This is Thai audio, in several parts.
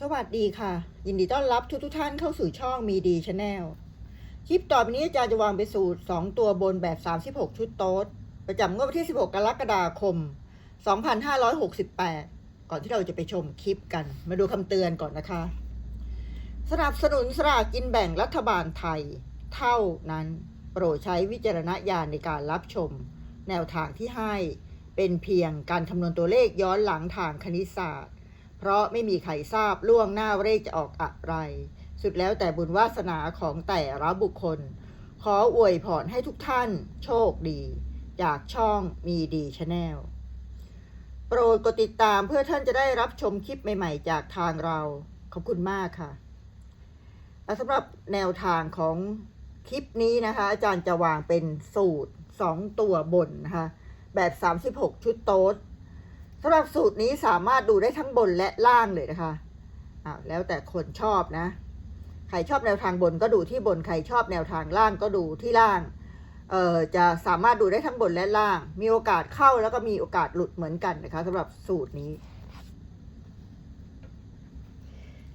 สวัสดีค่ะ ยินดีต้อนรับทุกทุกท่านเข้าสู่ช่องมีดีชาแนลคลิปต่อไปนี้อาจารย์จะวางไปสูตร 2 ตัวบนแบบ 36 ชุดโต๊ด ประจำงวดวันที่ 16 กรกฎาคม 2568 ก่อนที่เราจะไปชมคลิปกัน มาดูคำเตือนก่อนนะคะ สนับสนุนสลากกินแบ่งรัฐบาลไทย เท่านั้น โปรดใช้วิจารณญาณในการรับชม แนวทางที่ให้เป็นเพียงการคำนวณตัวเลขย้อนหลังทางคณิตศาสตร์ เพราะไม่มีใครทราบล่วงหน้าว่าเลขจะออกอะไร สุดแล้วแต่บุญวาสนาของแต่ละบุคคล ขออวยพรให้ทุกท่านโชคดี จากช่องมีดีชาแนลโปรดกดติดตามเพื่อท่านจะได้รับชมคลิปใหม่ๆ จากทางเรา ขอบคุณมากค่ะและสำหรับแนวทางของคลิปนี้นะคะ อาจารย์จะวางเป็นสูตร 2 ตัวบนนะคะแบบ 36 ชุดโต๊ด สำหรับสูตรนี้สามารถดูได้ทั้งบนและล่างเลยนะคะอ้าวแล้วแต่คนชอบนะ ใครชอบแนวทางบนก็ดูที่บน ใครชอบแนวทางล่างก็ดูที่ล่าง เอ่อ จะสามารถดูได้ทั้งบนและล่าง มีโอกาสเข้าแล้วก็มีโอกาสหลุดเหมือนกันนะคะสำหรับสูตรนี้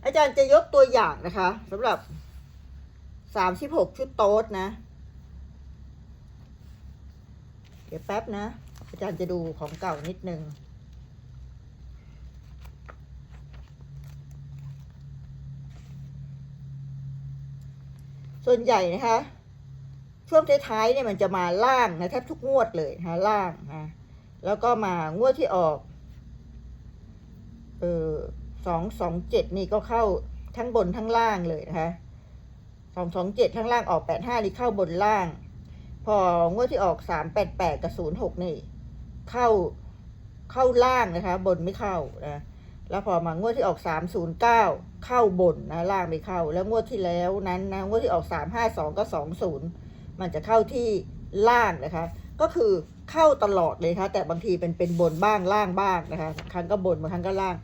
อาจารย์จะยกตัวอย่างนะคะสำหรับ36ชุดโต๊ดนะ เดี๋ยวแป๊บนะ อาจารย์จะดูของเก่านิดนึง ส่วนใหญ่นะคะ ช่วงท้ายๆเนี่ยมันจะมาล่างนะแทบทุกงวดเลยนะคะล่างนะแล้วก็มางวดที่ออก เออสองสองเจ็ดนี่ก็เข้าทั้งบนทั้งล่างเลยนะคะสองสองเจ็ดทั้งล่างออกแปดห้านี่เข้าบนล่าง พองวดที่ออกสามแปดแปดกับศูนย์หกนี่ เข้าเข้าล่างนะคะ บนไม่เข้านะ แล้วพอมางวดที่ออกสามศูนย์เข้าบนนะล่างไม่เข้า แล้วงวดที่แล้วนั้นนะงวดที่ออกสามห้าสองก็สองศูนย์มันจะเข้าที่ล่างนะคะ ก็คือเข้าตลอดเลยค่ะแต่บางทีเป็นเป็นบนบ้างล่างบ้างนะคะครั้งก็บนบางครั้งก็ล่าง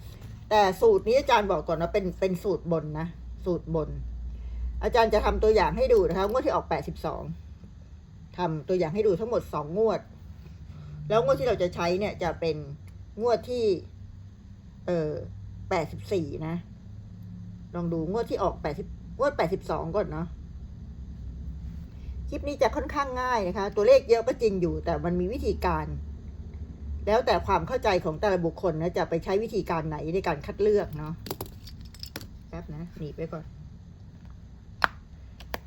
แต่สูตรนี้อาจารย์บอกก่อนว่าเป็นเป็นสูตรบนนะสูตรบน อาจารย์จะทำตัวอย่างให้ดูนะคะงวดที่ออกแปดสิบสองทำตัวอย่างให้ดูทั้งหมดสองงวด แล้วงวดที่เราจะใช้เนี่ยจะเป็นงวดที่ เออแปดสิบสี่นะ ลองดูงวดที่ออกแปดสิบงวดแปดสิบสองก่อนเนาะคลิปนี้จะค่อนข้างง่ายนะคะ ตัวเลขเยอะก็จริงอยู่แต่มันมีวิธีการ แล้วแต่ความเข้าใจของแต่ละบุคคลนะจะไปใช้วิธีการไหนในการคัดเลือกเนาะแป๊บนะหนีบไปก่อน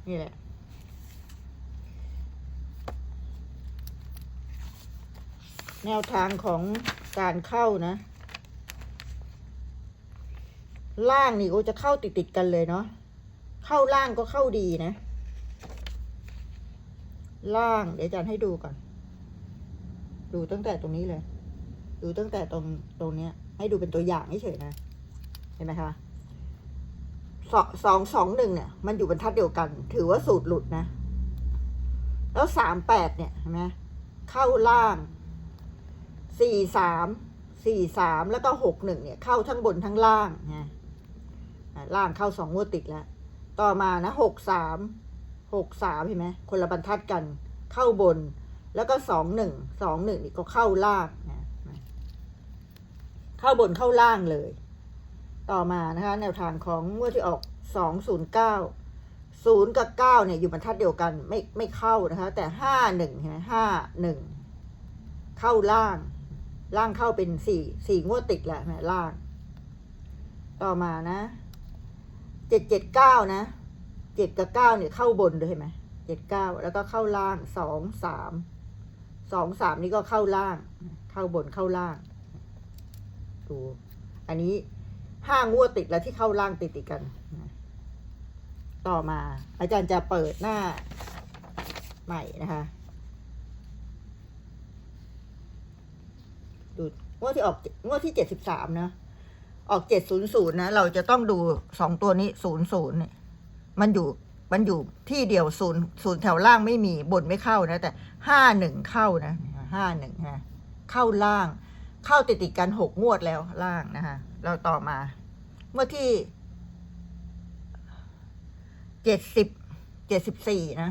นี่แหละแนวทางของการเข้านะ ล่างนี่ก็จะเข้าติดติดๆกันเลยเนาะ เข้าล่างก็เข้าดีนะ ล่างเดี๋ยวอาจารย์ให้ดูก่อน ดูตั้งแต่ตรงนี้เลย ดูตั้งแต่ตรงตรงเนี้ย ให้ดูเป็นตัวอย่างเฉยๆนะ เห็นไหมคะสองสองสองหนึ่งเนี่ย มันอยู่บรรทัดเดียวกัน ถือว่าสูตรหลุดนะ แล้วสามแปดเนี่ยเห็นไหมเข้าล่างสี่สามสี่สามแล้วก็หกหนึ่งเนี่ย เข้าทั้งบนทั้งล่างนะอะ ล่างเข้าสองงวดติดแล้ว ต่อมานะหกสามหกสามเห็นไหมคนละบรรทัดกัน เข้าบน แล้วก็สองหนึ่งสองหนึ่งนี่ก็เข้าล่างนะเข้าบนเข้าล่างเลย ต่อมานะคะ แนวทางของงวดที่ออกสองศูนย์เก้าศูนย์กับเก้าเนี่ยอยู่บรรทัดเดียวกันไม่ไม่เข้านะคะ แต่ห้าหนึ่งเห็นไหมห้าหนึ่งเข้าล่าง ล่างเข้าเป็นสี่สี่งวดติดแหละล่าง ต่อมานะ เจ็ดเจ็ดเก้านะเจ็ดกับเก้าเนี่ยเข้าบนด้วยเห็นไหมเจ็ดเก้าแล้วก็เข้าล่างสองสามสองสามนี่ก็เข้าล่าง เข้าบนเข้าล่างดูอันนี้ห้างวดติดแล้วที่เข้าล่างติดติดกัน ต่อมา อาจารย์จะเปิดหน้าใหม่นะคะดูงวดที่ออกงวดที่เจ็ดสิบสามนะ ออกเจ็ดศูนย์ศูนย์นะ เราจะต้องดูสองตัวนี้ศูนย์ศูนย์เนี่ยมันอยู่มันอยู่ที่เดียวศูนย์ศูนย์แถวล่างไม่มีบนไม่เข้านะ แต่ห้าหนึ่งเข้านะห้าหนึ่งนะเข้าล่าง เข้าติดติดกันหกงวดแล้วล่างนะคะเราต่อมา เมื่อที่เจ็ดสิบเจ็ดสิบสี่นะ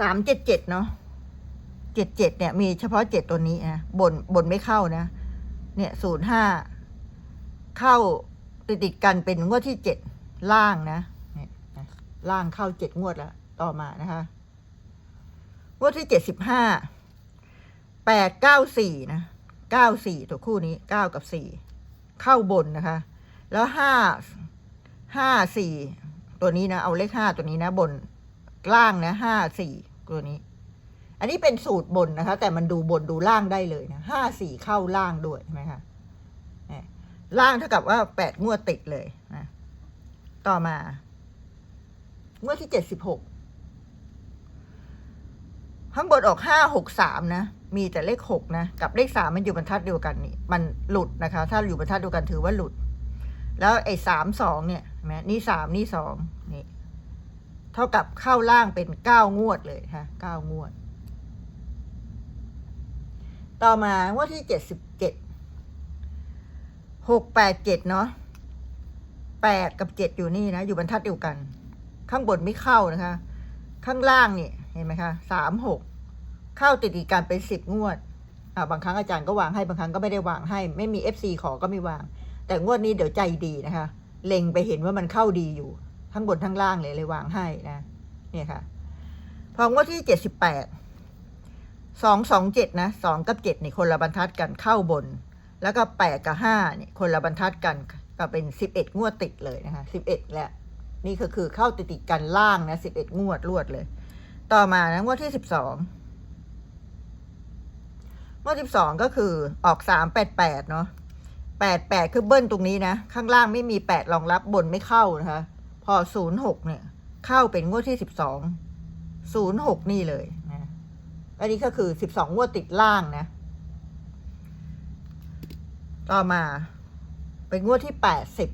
สามเจ็ดเจ็ดเนาะเจ็ดเจ็ดเนี่ย มีเฉพาะเจ็ดตัวนี้นะบนบนไม่เข้านะ เนี่ยศูนย์ห้า เข้าติดติดกันเป็นงวดที่เจ็ดล่างนะเนี่ยล่างเข้าเจ็ดงวดแล้ว ต่อมานะคะ งวดที่เจ็ดสิบห้าแปดเก้าสี่นะเก้าสี่ตัวคู่นี้เก้ากับสี่เข้าบนนะคะ แล้วห้าห้าสี่ตัวนี้นะ เอาเลขห้าตัวนี้นะ บนล่างนะห้าสี่ตัวนี้ อันนี้เป็นสูตรบนนะคะ แต่มันดูบนดูล่างได้เลยนะห้าสี่เข้าล่างด้วยใช่ไหมคะ ล่างเท่ากับว่าแปดงวดติดเลยนะต่อมางวดที่เจ็ดสิบหกข้างบนออกห้าหกสามนะ มีแต่เลขหกนะ กับเลขสามมันอยู่บรรทัดเดียวกันนี่ มันหลุดนะคะ ถ้าอยู่บรรทัดเดียวกันถือว่าหลุด แล้วไอ้สามสองเนี่ยเห็นไหมนี่สามนี่สองนี่ เท่ากับเข้าล่างเป็นเก้างวดเลยค่ะเก้างวด ต่อมางวดที่เจ็ดสิบ หกแปดเจ็ดเนาะแปดกับเจ็ดอยู่นี่นะ อยู่บรรทัดเดียวกัน ข้างบนไม่เข้านะคะ ข้างล่างนี่เห็นไหมคะสามหกเข้าติดอีกกันเป็นสิบงวดอ่าบางครั้งอาจารย์ก็วางให้บางครั้งก็ไม่ได้วางให้ ไม่มีเอฟซีขอก็ไม่วาง แต่งวดนี้เดี๋ยวใจดีนะคะ เล็งไปเห็นว่ามันเข้าดีอยู่ทั้งบนทั้งล่างเลยเลยวางให้นะ เนี่ยค่ะ พองวดที่เจ็ดสิบแปดสองสองเจ็ดนะสองกับเจ็ดนี่คนละบรรทัดกันเข้าบน แล้วก็แปดกับห้านี่ยคนละบรรทัดกันก็เป็นสิบเอ็ดงวดติดเลยนะคะสิบเอ็ดแล้ว นี่ก็คือเข้าติดติดกันล่างนะสิบเอ็ดงวดรวดเลย ต่อมานะงวดที่สิบสองงวดสิบสองก็คือออกสามแปดแปดเนาะแปดแปดคือเบิ้ลตรงนี้นะ ข้างล่างไม่มีแปดรองรับบนไม่เข้านะคะ พอศูนย์หกเนี่ย เข้าเป็นงวดที่สิบสองศูนย์หกนี่เลยนะอันนี้ก็คือสิบสองงวดติดล่างนะ ต่อมา เป็นงวดที่แปดสิบ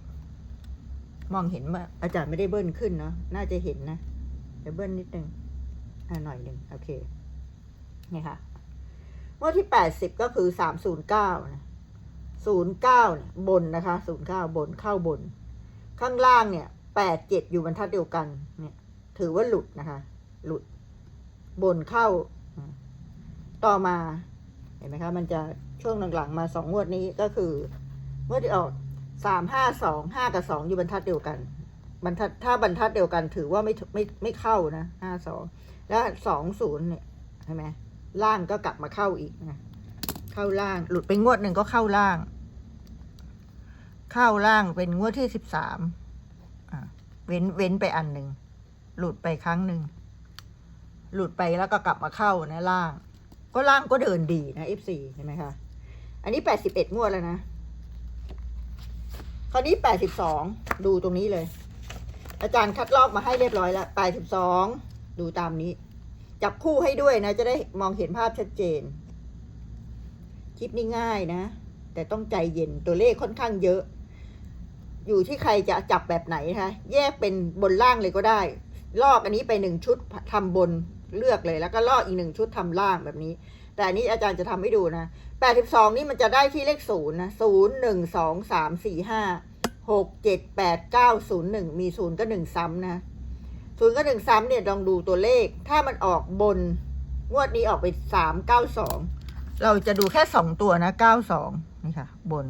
มองเห็นว่าอาจารย์ไม่ได้เบิ้ลขึ้นเนาะน่าจะเห็นนะเดี๋ยวเบิ้ลนิดนึงอ่าหน่อยหนึ่งโอเคนี่ค่ะงวดที่แปดสิบก็คือสามศูนย์เก้านะศูนย์เก้าบนนะคะศูนย์เก้าบนเข้าบน ข้างล่างเนี่ยแปดเจ็ดอยู่บรรทัดเดียวกัน เนี่ย ถือว่าหลุดนะคะ หลุด บนเข้า ต่อมา เห็นไหมคะ มันจะ ช่วงหลังๆมาสองงวดนี้ก็คือเมื่อที่ออกสามห้าสองห้ากับสองอยู่บรรทัดเดียวกัน บรรทัดถ้าบรรทัดเดียวกันถือว่าไม่ไม่ไม่เข้านะห้าสองแล้วสองศูนย์เนี่ยใช่ไหมล่างก็กลับมาเข้าอีกนะเข้าล่างหลุดไปงวดหนึ่งก็เข้าล่าง เข้าล่างเป็นงวดที่สิบสามเว้นเว้นไปอันหนึ่งหลุดไปครั้งหนึ่งหลุดไปแล้วก็กลับมาเข้านะล่าง ก็ล่างก็เดินดีนะ F4 เห็นไหมคะ อันนี้แปดสิบเอ็ดงวดแล้วนะ คราวนี้แปดสิบสองดูตรงนี้เลย อาจารย์คัดลอกมาให้เรียบร้อยแล้วแปดสิบสองดูตามนี้ จับคู่ให้ด้วยนะ จะได้มองเห็นภาพชัดเจน คลิปนี้ง่ายนะ แต่ต้องใจเย็นตัวเลขค่อนข้างเยอะ อยู่ที่ใครจะจับแบบไหนนะคะแยกเป็นบนล่างเลยก็ได้ ลอกอันนี้ไปหนึ่งชุดทำบนเลือกเลยแล้วก็ลอกอีกหนึ่งชุดทำล่างแบบนี้ แต่อันนี้อาจารย์จะทำให้ดูนะแปดสิบสองนี่มันจะได้ที่เลขศูนย์นะศูนย์หนึ่งสองสามสี่ห้าหกเจ็ดแปดเก้าศูนย์หนึ่งมีศูนย์ก็หนึ่งซ้ำนะศูนย์ก็หนึ่งซ้ำเนี่ยลองดูตัวเลข ถ้ามันออกบน งวดนี้ออกไปสามเก้าสองเราจะดูแค่สองตัวนะเก้าสองนี่ค่ะ บน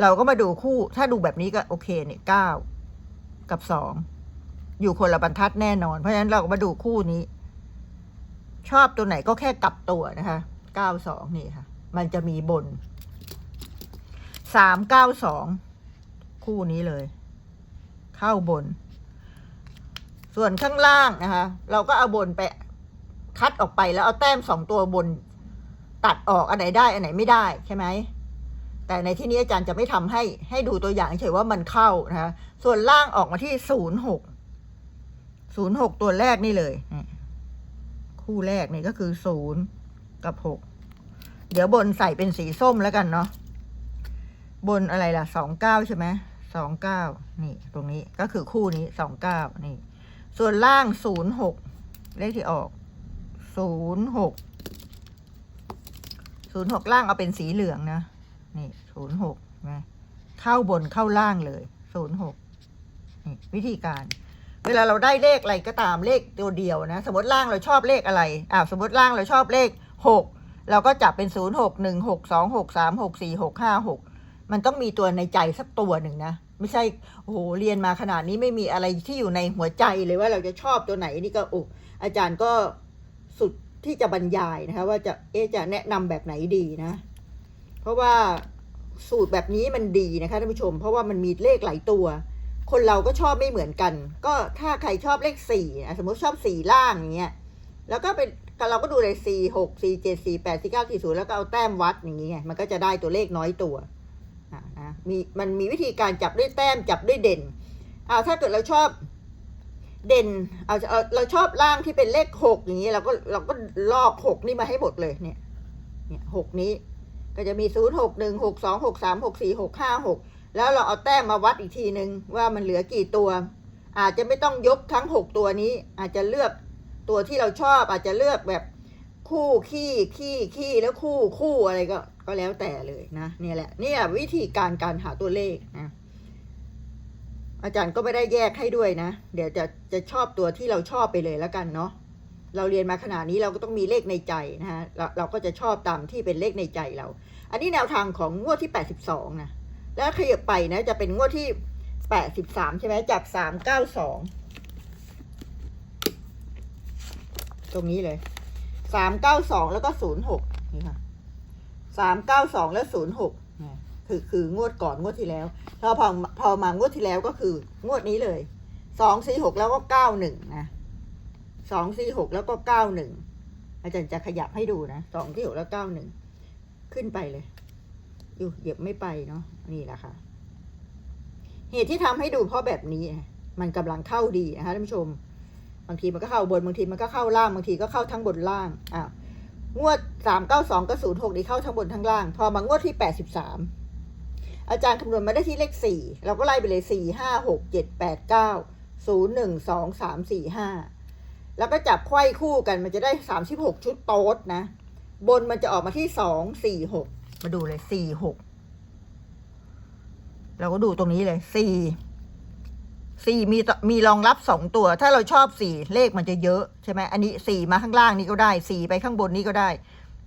เราก็มาดูคู่ถ้าดูแบบนี้ก็โอเคเนี่ยเก้ากับสองอยู่คนละบรรทัดแน่นอน เพราะฉะนั้นเราก็มาดูคู่นี้ ชอบตัวไหนก็แค่กลับตัวนะคะ เก้าสองนี่ค่ะ มันจะมีบนสามเก้าสองคู่นี้เลย เข้าบน ส่วนข้างล่างนะคะ เราก็เอาบนไปคัดออกไปแล้วเอาแต้มสองตัวบน ตัดออกอันไหนได้อันไหนไม่ได้ใช่ไหมแต่ในที่นี้อาจารย์จะไม่ทำให้ให้ดูตัวอย่างเฉยว่ามันเข้านะคะส่วนล่างออกมาที่ศูนย์หกศูนย์หกตัวแรกนี่เลย คู่แรกนี่ก็คือศูนย์ กับหกเดี๋ยวบนใส่เป็นสีส้มแล้วกันเนาะบนอะไรล่ะสองเก้าใช่ไหมสองเก้านี่ตรงนี้ก็คือคู่นี้สองเก้านี่ ส่วนล่างศูนย์หกเลขที่ออกศูนย์หกศูนย์หกล่างเอาเป็นสีเหลืองนะ นี่ศูนย์หกนะเข้าบนเข้าล่างเลยศูนย์หกนี่วิธีการ เวลาเราได้เลขอะไรก็ตามเลขตัวเดียวนะ สมมติล่างเราชอบเลขอะไรอ่าสมมติล่างเราชอบเลข หกเราก็จับเป็นศูนย์หกหนึ่งหกสองหกสามหกสี่หกห้าหกมันต้องมีตัวในใจสักตัวหนึ่งนะ ไม่ใช่โอ้โหเรียนมาขนาดนี้ไม่มีอะไรที่อยู่ในหัวใจเลยว่าเราจะชอบตัวไหนนี่ก็โอ้อาจารย์ก็สุดที่จะบรรยายนะคะว่าจะเอจะแนะนำแบบไหนดีนะ เพราะว่าสูตรแบบนี้มันดีนะคะท่านผู้ชม เพราะว่ามันมีเลขหลายตัว คนเราก็ชอบไม่เหมือนกัน ก็ถ้าใครชอบเลขสี่สมมติชอบสี่ล่างอย่างเงี้ยแล้วก็เป็น เราก็ดูเลยสี่หกสี่เจ็ดสี่แปดสี่เก้าสี่ศูนย์แล้วก็เอาแต้มวัดอย่างงี้ไงมันก็จะได้ตัวเลขน้อยตัวนะมีมันมีวิธีการจับด้วยแต้มจับด้วยเด่นอ่าถ้าเกิดเราชอบเด่นเอาเราชอบล่างที่เป็นเลขหกอย่างงี้เราก็เราก็ลอกหกนี่มาให้หมดเลยเนี่ยเนี่ยหกนี้ก็จะมีศูนย์หกหนึ่งหกสองหกสามหกสี่หกห้าหกแล้วเราเอาแต้มมาวัดอีกทีหนึ่งว่ามันเหลือกี่ตัว อาจจะไม่ต้องยกทั้งหกตัวนี้ อาจจะเลือก ตัวที่เราชอบอาจจะเลือกแบบคู่ขี้ขี้ขี้แล้วคู่คู่อะไรก็ก็แล้วแต่เลยนะเนี่ยแหละเนี่ยวิธีการการหาตัวเลขนะอาจารย์ก็ไม่ได้แยกให้ด้วยนะ เดี๋ยวจะจะชอบตัวที่เราชอบไปเลยแล้วกันเนาะเราเรียนมาขนาดนี้เราก็ต้องมีเลขในใจนะฮะเราเราก็จะชอบตามที่เป็นเลขในใจเรา อันนี้แนวทางของงวดที่ 82 นะ แล้วขยับไปนะจะเป็นงวดที่ 83 ใช่ไหมจาก 392 ตรงนี้เลย392แล้วก็06นี่ค่ะ392แล้ว06นะคือคืองวดก่อนงวดที่แล้วพอพอพอมางวดที่แล้วก็คืองวดนี้เลย246แล้วก็91นะสองสี่หกแล้วก็เก้าหนึ่งอาจารย์จะขยับให้ดูนะสองสี่หกแล้วเก้าหนึ่งขึ้นไปเลยอยู่เหยียบไม่ไปเนาะนี่แหละค่ะ เหตุที่ทำให้ดูเพราะแบบนี้ มันกำลังเข้าดีนะคะท่านผู้ชม บางทีมันก็เข้าบนบางทีมันก็เข้าล่างบางทีก็เข้าทั้งบนล่างอะงวดสามเก้าสองกับศูนย์หกนี่เข้าทั้งบนทั้งล่าง พอมางวดที่แปดสิบสามอาจารย์คำนวณมาได้ที่เลขสี่เราก็ไล่ไปเลยสี่ห้าหกเจ็ดแปดเก้าศูนย์หนึ่งสองสามสี่ห้าแล้วก็จับไขว้คู่กันมันจะได้สามสิบหกชุดโต๊ดนะ บนมันจะออกมาที่สองสี่หกมาดูเลยสี่หกเราก็ดูตรงนี้เลยสี่ สี่มีมีรองรับสองตัว ถ้าเราชอบสี่เลขมันจะเยอะใช่ไหมอันนี้สี่มาข้างล่างนี่ก็ได้สี่ไปข้างบนนี่ก็ได้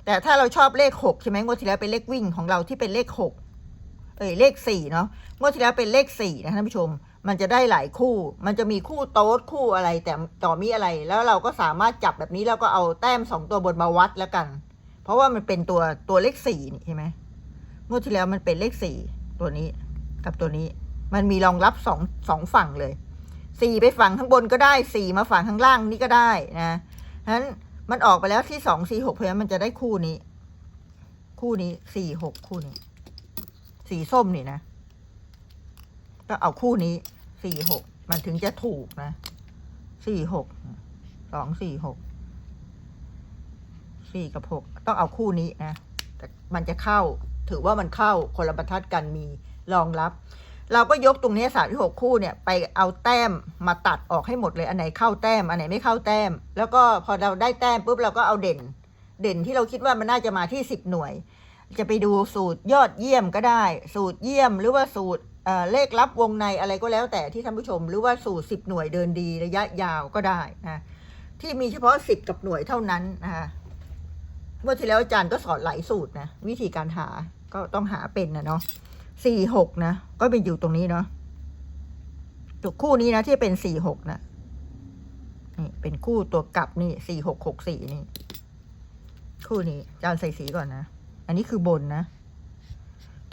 แต่ถ้าเราชอบเลขหกใช่ไหมงวดที่แล้วเป็นเลขวิ่งของเราที่เป็นเลขหกเอ้ยเลขสี่เนาะงวดที่แล้วเป็นเลขสี่นะท่านผู้ชม มันจะได้หลายคู่ มันจะมีคู่โต๊ดคู่อะไร แต่ต่อมีอะไร แล้วเราก็สามารถจับแบบนี้แล้วก็เอาแต้มสองตัวบนมาวัดแล้วกัน เพราะว่ามันเป็นตัวตัวเลขสี่นี่ใช่ไหมงวดที่แล้วมันเป็นเลขสี่ตัวนี้กับตัวนี้ มันมีรองรับสองสองฝั่งเลยสี่ไปฝั่งข้างบนก็ได้สี่มาฝั่งข้างล่างนี่ก็ได้นะฉะนั้นมันออกไปแล้วที่สองสี่หกเพราะฉะนั้นมันจะได้คู่นี้ คู่นี้สี่หกคู่นี้ สีส้มนี่นะ ก็เอาคู่นี้สี่หกมันถึงจะถูกนะสี่หกสองสี่หกสี่กับหกต้องเอาคู่นี้นะแต่มันจะเข้า ถือว่ามันเข้าคนละบรรทัดกันมีรองรับ เราก็ยกตรงนี้สามที่หกคู่เนี่ยไปเอาแต้มมาตัดออกให้หมดเลย อันไหนเข้าแต้ม อันไหนไม่เข้าแต้ม แล้วก็พอเราได้แต้มปุ๊บเราก็เอาเด่น เด่นที่เราคิดว่ามันน่าจะมาที่สิบหน่วย จะไปดูสูตรยอดเยี่ยมก็ได้ สูตรเยี่ยมหรือว่าสูตรเเลขลับวงในอะไรก็แล้วแต่ที่ท่านผู้ชม หรือว่าสูตรสิบหน่วยเดินดีระยะยาวก็ได้นะที่มีเฉพาะสิบกับหน่วยเท่านั้นนะคะเมื่อที่แล้วอาจารย์ก็สอนหลายสูตรนะวิธีการหาก็ต้องหาเป็นนะเนาะ สี่หกนะ ก็เป็นอยู่ตรงนี้เนาะตัวคู่นี้นะ ที่เป็นสี่หกนะนี่เป็นคู่ตัวกลับนี่สี่หกหกสี่นี่ คู่นี้จารย์ใส่สีก่อนนะ อันนี้คือบนนะ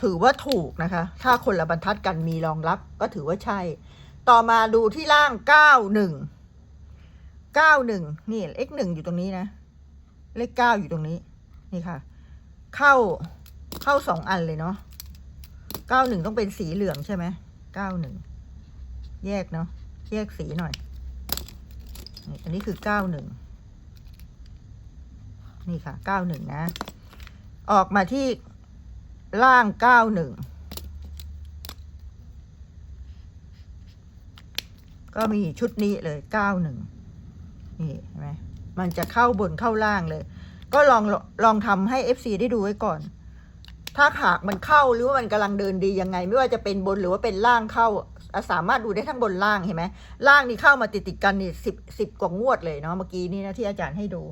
ถือว่าถูกนะคะ ถ้าคนละบรรทัดกันมีรองรับ ก็ถือว่าใช่ ต่อมาดูที่ล่างเก้าหนึ่งเก้าหนึ่งนี่เลขหนึ่งอยู่ตรงนี้นะ เลขเก้าอยู่ตรงนี้ นี่ค่ะ เข้าเข้าสองอันเลยเนาะ ก้าหนึ่งต้องเป็นสีเหลืองใช่ไหมเก้าหนึ่งแยกเนาะแยกสีหน่อย อันนี้คือเก้าหนึ่งนี่ค่ะเก้าหนึ่งนะ ออกมาที่ล่างเก้าหนึ่งก็มีชุดนี้เลยเก้าหนึ่งนี่เห็นไหมมันจะเข้าบนเข้าล่างเลย ก็ลองลองทำให้ FC ได้ดูไว้ก่อน ถ้าหากมันเข้าหรือว่ามันกำลังเดินดียังไง ไม่ว่าจะเป็นบนหรือว่าเป็นล่างเข้าสามารถดูได้ทั้งบนล่างเห็นไหมล่างนี่เข้ามาติดติดกันนี่สิบสิบกว่างวดเลยเนาะเมื่อกี้นี่นะที่อาจารย์ให้ดู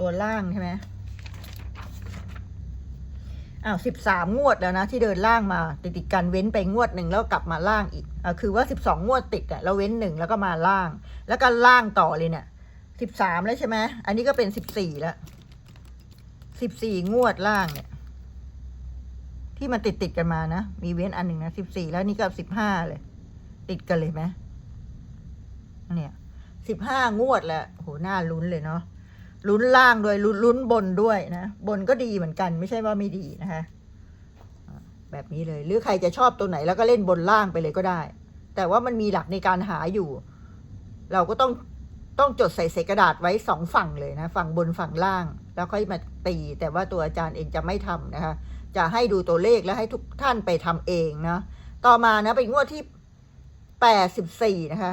ตัวล่างใช่ไหมอ้าวสิบสามงวดแล้วนะ ที่เดินล่างมาติดติดกันเว้นไปงวดหนึ่งแล้วกลับมาล่างอีกอ่าคือว่าสิบสองงวดติดอะแล้วเว้นหนึ่งแล้วก็มาล่าง แล้วก็ล่างต่อเลยเนี่ยสิบสามแล้วใช่ไหมอันนี้ก็เป็นสิบสี่แล้วสิบสี่งวดล่างเนี่ย ที่มันติดติดกันมานะ มีเว้นอันหนึ่งนะสิบสี่แล้วนี่ก็สิบห้าเลย ติดกันเลยไหมเนี่ยสิบห้างวดแล้วโหน่าลุ้นเลยเนาะลุ้นล่างด้วยลุ้นลุ้นบนด้วยนะบนก็ดีเหมือนกัน ไม่ใช่ว่าไม่ดีนะคะแบบนี้เลย หรือใครจะชอบตัวไหนแล้วก็เล่นบนล่างไปเลยก็ได้ แต่ว่ามันมีหลักในการหาอยู่ เราก็ต้องต้องจดใส่ใส่กระดาษไว้สองฝั่งเลยนะ ฝั่งบนฝั่งล่าง แล้วค่อยมาตี แต่ว่าตัวอาจารย์เองจะไม่ทำนะคะ จะให้ดูตัวเลขแล้วให้ทุกท่านไปทำเองนะ ต่อมานะเป็นงวดที่แปดสิบสี่นะคะ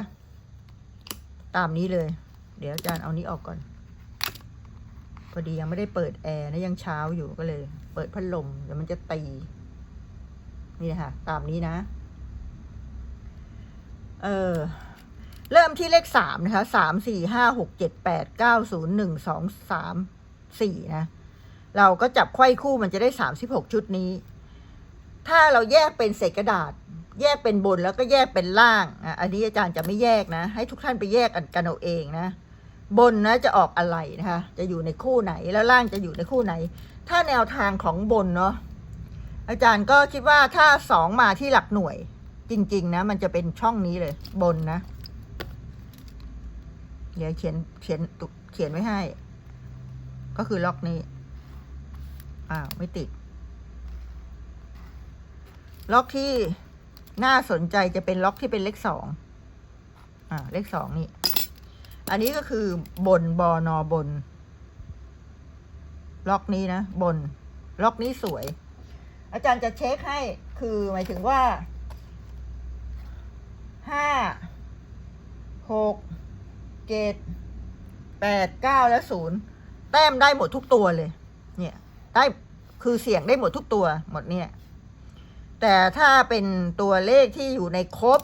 ตามนี้เลย เดี๋ยวอาจารย์เอานี้ออกก่อน พอดียังไม่ได้เปิดแอร์นะยังเช้าอยู่ก็เลย เปิดพัดลมเดี๋ยวมันจะตี นี่นะคะตามนี้นะ เออเริ่มที่เลขสามนะคะสามสี่ห้าหกเจ็ดแปดเก้าศูนย์หนึ่งสองสามสี่นะ เราก็จับไขว้คู่มันจะได้สามสิบหกชุดนี้ ถ้าเราแยกเป็นเศษกระดาษ แยกเป็นบนแล้วก็แยกเป็นล่างอะอันนี้อาจารย์จะไม่แยกนะ ให้ทุกท่านไปแยกกันกันเอาเองนะ บนนะจะออกอะไรนะคะ จะอยู่ในคู่ไหนแล้วล่างจะอยู่ในคู่ไหน ถ้าแนวทางของบนเนาะอาจารย์ก็คิดว่าถ้าสองมาที่หลักหน่วย จริง ๆ นะ มันจะเป็นช่องนี้เลย บนนะ เดี๋ยวเขียนเขียนเขียนไว้ให้ ก็คือล็อกนี้ อ้าว ไม่ติด ล็อกที่น่าสนใจจะเป็นล็อกที่เป็นเลขสองอ่า เลขสองนี่ อันนี้ก็คือบนบอนอบน ล็อกนี้นะ บน ล็อกนี้สวย อาจารย์จะเช็คให้คือหมายถึงว่าห้าหกเจ็ดแปดเก้าและศูนย์แต้มได้หมดทุกตัวเลย เนี่ย ได้คือเสี่ยงได้หมดทุกตัวหมดเนี่ย แต่ถ้าเป็นตัวเลขที่อยู่ในครบ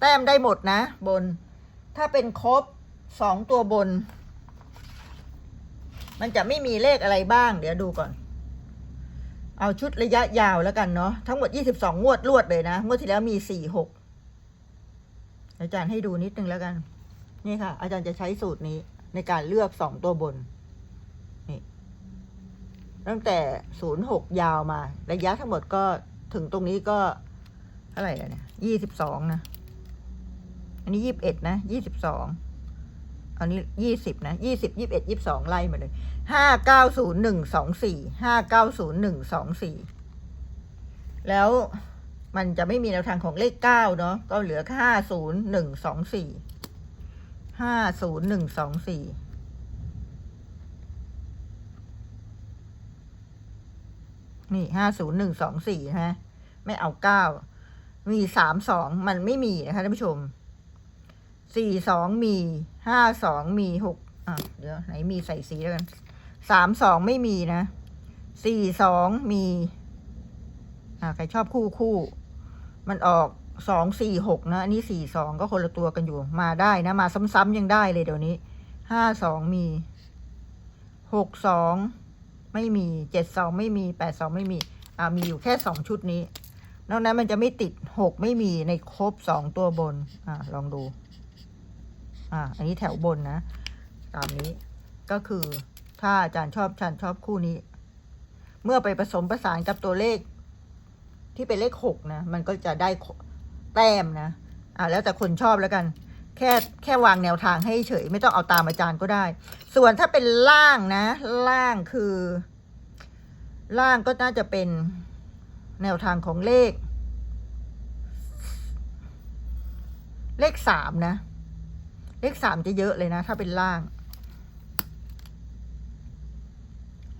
แต้มได้หมดนะ บน ถ้าเป็นครบสองตัวบน มันจะไม่มีเลขอะไรบ้าง เดี๋ยวดูก่อน เอาชุดระยะยาวแล้วกันเนาะทั้งหมด 22 งวดรวดเลยนะ งวดที่แล้วมี 4 6 อาจารย์ให้ดูนิดนึงแล้วกัน นี่ค่ะ อาจารย์จะใช้สูตรนี้ในการเลือก2ตัวบน ตั้งแต่06ยาวมา ระยะทั้งหมดก็ถึงตรงนี้ก็เท่าไหร่แล้วเนี่ย22นะ อันนี้21นะ22อันนี้ยี่สิบนะยี่สิบยี่บเอ็ดยี่สองไล่มาเลยห้าเก้าศูนย์หนึ่งสองสี่ห้าเก้าศูนย์หนึ่งสองสี่แล้วมันจะไม่มีแนวทางของเลขเก้าเนาะก็เหลือห้าศูนย์หนึ่งสองสี่ห้าศูนย์หนึ่งสองสี่ นี่ห้าศูนย์หนึ่งสองสี่นะฮะไม่เอาเก้ามีสามสองมันไม่มีนะคะท่านผู้ชมสี่สองมีห้าสองมีหกอะเดี๋ยวไหนมีใส่สีแล้วกันสามสองไม่มีนะสี่สองมีอ่าใครชอบคู่คู่ มันออกสองสี่หกนะอันนี้สี่สองก็คนละตัวกันอยู่ มาได้นะมาซ้ำๆยังได้เลยเดี๋ยวนี้ห้าสองมีหกสอง ไม่มีเจ็ดสองไม่มีแปดสองไม่มีอ่ามีอยู่แค่สองชุดนี้ นอกนั้นมันจะไม่ติดหกไม่มีในครบสองตัวบนอ่าลองดูอ่าอันนี้แถวบนนะ ตามนี้ก็คือถ้าอาจารย์ชอบฉันชอบคู่นี้ เมื่อไปผสมประสานกับตัวเลข ที่เป็นเลขหกนะ มันก็จะได้แต้มนะอ่าแล้วแต่คนชอบแล้วกัน แค่แค่วางแนวทางให้เฉย ไม่ต้องเอาตามอาจารย์ก็ได้ ส่วนถ้าเป็นล่างนะ ล่างคือ ล่างก็น่าจะเป็นแนวทางของเลข เลขสามนะ เลขสามจะเยอะเลยนะ ถ้าเป็นล่าง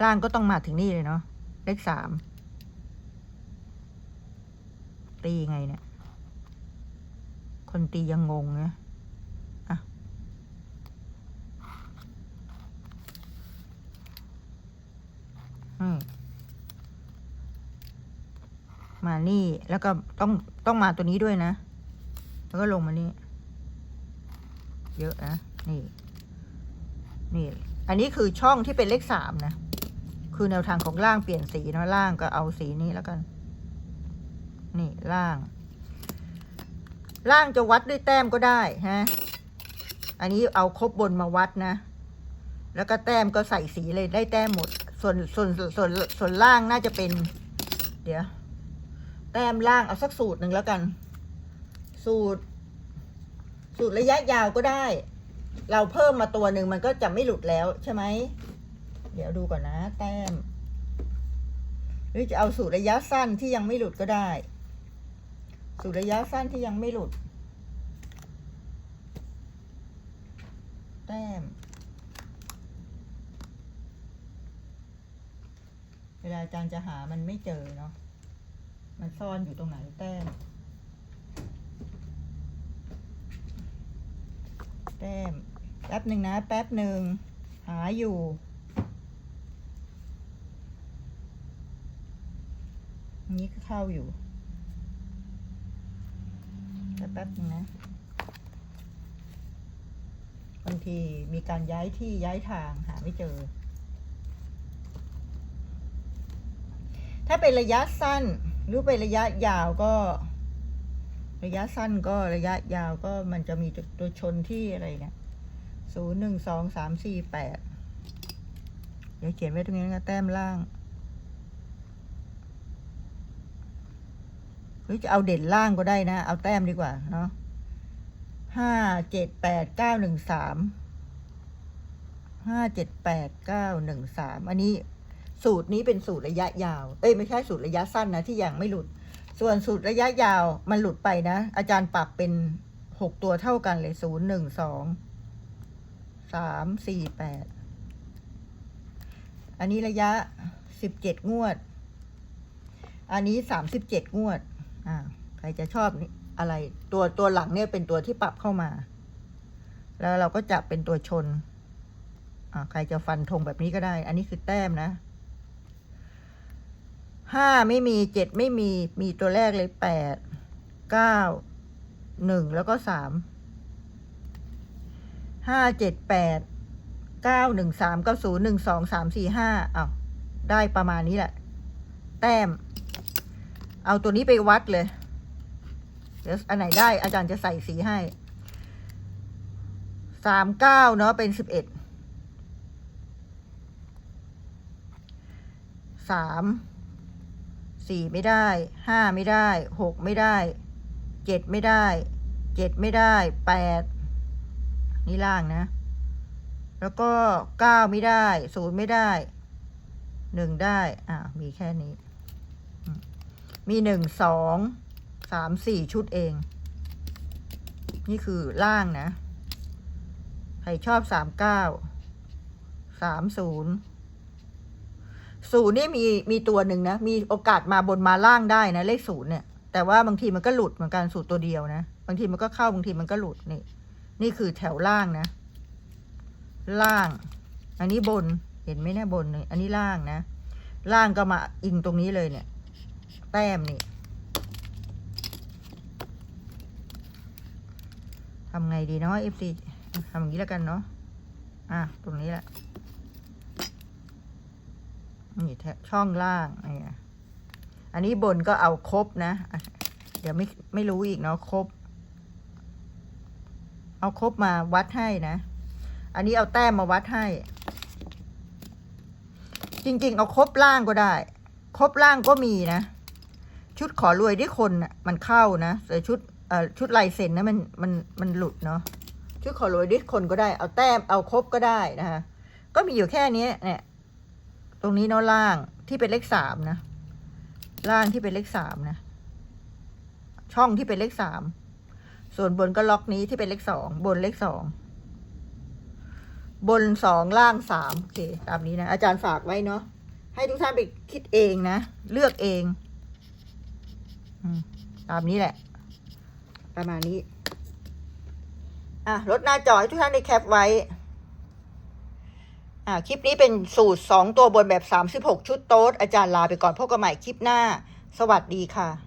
ล่างก็ต้องมาถึงนี่เลยเนาะเลขสามตีไงเนี่ย คนตียังงงนะอะ มมานี่แล้วก็ต้องต้องมาตัวนี้ด้วยนะ แล้วก็ลงมานี่เยอะนะนี่ นี่ อันนี้คือช่องที่เป็นเลขสามนะ คือแนวทางของล่างเปลี่ยนสีเนาะล่างก็เอาสีนี้แล้วกัน นี่ล่าง ล่างจะวัดด้วยแต้มก็ได้ฮะ อันนี้เอาครบบนมาวัดนะ แล้วก็แต้มก็ใส่สีเลยได้แต้มหมด ส่วนส่วนส่วนส่วนล่างน่าจะเป็น เดี๋ยว แต้มล่างเอาสักสูตรหนึ่งแล้วกัน สูตร สูตรระยะยาวก็ได้ เราเพิ่มมาตัวหนึ่งมันก็จะไม่หลุดแล้วใช่ไหม เดี๋ยวดูก่อนนะ แต้ม หรือจะเอาสูตรระยะสั้นที่ยังไม่หลุดก็ได้ สูตรระยะสั้นที่ยังไม่หลุด แต้ม เวลาอาจารย์จะหามันไม่เจอเนาะ มันซ่อนอยู่ตรงไหนแต้ม แต้ม แป๊บหนึ่งนะ แป๊บหนึ่ง หาอยู่นี่ก็เข้าอยู่แต่แป๊บนึงนะ บางทีมีการย้ายที่ย้ายทางหาไม่เจอ ถ้าเป็นระยะสั้น หรือเป็นระยะยาวก็ ระยะสั้นก็ระยะยาวก็มันจะมีตัวชนที่อะไรเนี่ยศูนย์หนึ่งสองสามสี่แปดเดี๋ยวเขียนไว้ตรงนี้นะแต้มล่าง หรือจะเอาเด่นล่างก็ได้นะ เอาแต้มดีกว่าเนาะห้าเจ็ดแปดเก้าหนึ่งสามห้าเจ็ดแปดเก้าหนึ่งสามอันนี้ สูตรนี้เป็นสูตรระยะยาว เอ้ยไม่ใช่สูตรระยะสั้นนะที่ยังไม่หลุด ส่วนสูตรระยะยาวมันหลุดไปนะ อาจารย์ปรับเป็นหกตัวเท่ากันเลยศูนย์หนึ่งสองสามสี่แปดอันนี้ระยะสิบเจ็ดงวด อันนี้สามสิบเจ็ดงวด อ่าใครจะชอบนี่อะไร ตัวตัวหลังเนี่ยเป็นตัวที่ปรับเข้ามา แล้วเราก็จับเป็นตัวชน อ่าใครจะฟันธงแบบนี้ก็ได้ อันนี้คือแต้มนะ ห้าไม่มีเจ็ดไม่มีมีตัวแรกเลยแปดเก้าหนึ่งแล้วก็สามห้าเจ็ดแปดเก้าหนึ่งสามเก้าศูนย์หนึ่งสองสามสี่ห้าอ้าวได้ประมาณนี้แหละ แต้ม เอาตัวนี้ไปวัดเลย เดี๋ยวอันไหนได้อาจารย์จะใส่สีให้สามเก้าเนาะเป็นสิบเอ็ดสาม สี่ไม่ได้ห้าไม่ได้หกไม่ได้เจ็ดไม่ได้เจ็ดไม่ได้แปดนี่ล่างนะ แล้วก็เก้าไม่ได้ศูนย์ไม่ได้หนึ่งได้อ่ามีแค่นี้ มีหนึ่งสองสามสี่ชุดเอง นี่คือล่างนะ ใครชอบสามเก้าสามศูนย์ ศูนย์นี่มีมีตัวหนึ่งนะ มีโอกาสมาบนมาล่างได้นะเลขศูนย์เนี่ย แต่ว่าบางทีมันก็หลุดเหมือนกันสูตรตัวเดียวนะ บางทีมันก็เข้าบางทีมันก็หลุดนี่ นี่คือแถวล่างนะ ล่าง อันนี้บน เห็นไหมเนี่ยบนเลยอันนี้ล่างนะ ล่างก็มาอิงตรงนี้เลยเนี่ย แต้มนี่ทำไงดีเนาะ FC ทำอย่างนี้แล้วกันเนาะ อะ ตรงนี้แหละ นี่ช่องล่างนี่อันนี้บนก็เอาครบนะ เดี๋ยวไม่ไม่รู้อีกเนาะครบ เอาครบมาวัดให้นะ อันนี้เอาแต้มมาวัดให้ จริง ๆ เอาครบล่างก็ได้ ครบล่างก็มีนะ ชุดขอรวยด้วยคนน่ะมันเข้านะแต่ชุดเอ่อชุดลายเซ็นนะมันมันมันหลุดเนาะชุดขอรวยด้วยคนก็ได้ เอาแต้มเอาครบก็ได้นะคะก็มีอยู่แค่นี้เนี่ย ตรงนี้เนาะล่างที่เป็นเลขสามนะ ล่างที่เป็นเลขสามนะ ช่องที่เป็นเลขสาม ส่วนบนก็ล็อกนี้ที่เป็นเลขสอง บนเลขสอง บนสองล่างสามโอเค ตามนี้นะ อาจารย์ฝากไว้เนาะ ให้ทุกท่านไปคิดเองนะ เลือกเอง ตามนี้แหละ ประมาณนี้ อะลดหน้าจอให้ทุกท่านได้แคปไว้ อ่าคลิปนี้เป็นสูตรสองตัวบนแบบสามสิบหกชุดโต๊ดอาจารย์ลาไปก่อนพบกันใหม่คลิปหน้า สวัสดีค่ะ